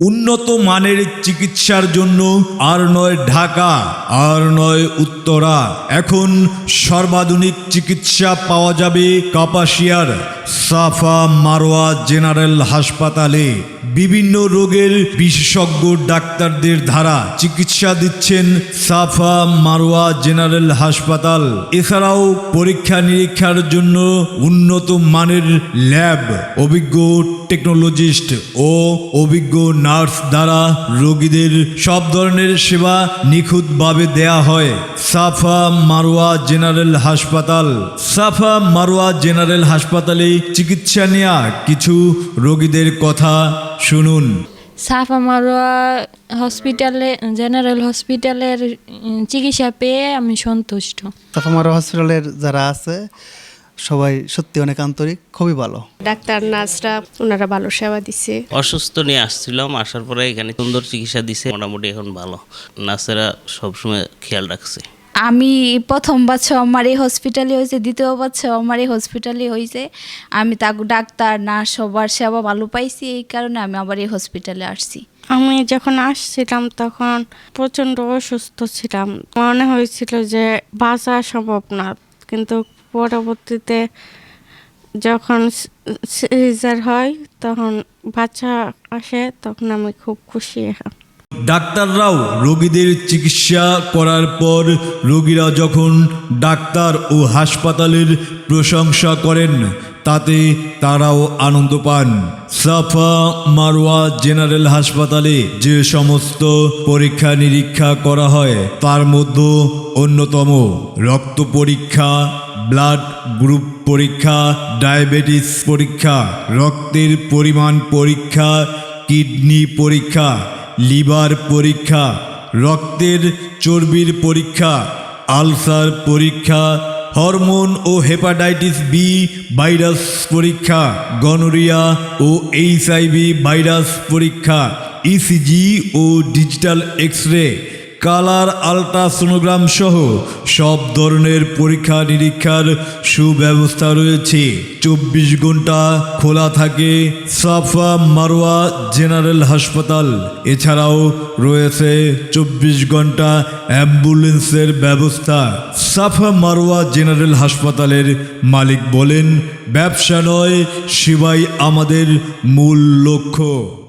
উন্নত মানের চিকিৎসার জন্য আর নয় ঢাকা, আর নয় উত্তরা। এখন সর্বাধুনিক চিকিৎসা পাওয়া যাবে কাপাসিয়ার। সাফা মারোয়া জেনারেল হাসপাতালে বিভিন্ন রোগের বিশেষজ্ঞ ডাক্তারদের ধারা চিকিৎসা দিচ্ছেন সাফা মারোয়া জেনারেল হাসপাতাল। এছাড়াও পরীক্ষা নিরীক্ষার জন্য উন্নত মানের ল্যাব, অভিজ্ঞ টেকনোলজিস্ট ও অভিজ্ঞ নার্স দ্বারা রোগীদের সব ধরনের সেবা নিখুঁতভাবে দেয়া হয়। সাফা মারোয়া জেনারেল হাসপাতাল। সাফা মারোয়া জেনারেল হাসপাতালে চিকিৎসা নেয়া কিছু রোগীদের কথা শুনুন। সাফা মারোয়া হসপিটালে জেনারেল হসপিটালের চিকিৎসা পেয়ে আমি সন্তুষ্ট। তাফামারা হসপিটালের যারা আছে সবাই সত্যি অনেক আন্তরিক খুবই ভালো। ডাক্তার নার্সরা ওনারা ভালো সেবা দিচ্ছে অসুস্থ নিয়ে আসছিলাম আসার পরে এখানে সুন্দর চিকিৎসা দিছে মোটামুটি এখন ভালো। নার্সেরা সবসময় খেয়াল রাখছে। আমি প্রথম বাচ্চা আমার এই হসপিটালে হয়েছে, দ্বিতীয় বাচ্চা আমার এই হসপিটালে হয়েছে। আমি তাকে ডাক্তার, নার্স, সবার সেবা ভালো পাইছি, এই কারণে আমি আবার এই হসপিটালে আসছি। আমি যখন আসছিলাম তখন প্রচণ্ড অসুস্থ ছিলাম। মনে হয়েছিল যে বাঁচা সম্ভব না, কিন্তু পরবর্তীতে যখন সিজার হয়, তখন বাচ্চা আসে, তখন আমি খুব খুশি এখন ডাক্তাররাও রোগীদের চিকিৎসা করার পর রোগীরা যখন ডাক্তার ও হাসপাতালের প্রশংসা করেন, তাতে তারাও আনন্দ পান। সাফা মারওয়া জেনারেল হাসপাতালে যে সমস্ত পরীক্ষা নিরীক্ষা করা হয়, তার মধ্যে অন্যতম রক্ত পরীক্ষা, ব্লাড গ্রুপ পরীক্ষা, ডায়াবেটিস পরীক্ষা, রক্তের পরিমাণ পরীক্ষা, কিডনি পরীক্ষা লিভার পরীক্ষা, রক্তের চর্বির পরীক্ষা, আলসার পরীক্ষা, হরমোন ও হেপাটাইটিস বি ভাইরাস পরীক্ষা, গনোরিয়া ও এইচআইভি ভাইরাস পরীক্ষা ইসিজি ও digital X ray colour ultrasonogram সহ সব ধরনের পরীক্ষা নিরীক্ষার সুব্যবস্থা রয়েছে। চব্বিশ ঘণ্টা খোলা থাকে সাফা মারোয়া জেনারেল হাসপাতাল। এছাড়াও রয়েছে চব্বিশ ঘণ্টা অ্যাম্বুলেন্সের ব্যবস্থা। সাফা মারোয়া জেনারেল হাসপাতালের মালিক বলেন, ব্যবসা নয়, সেবাই আমাদের মূল লক্ষ্য।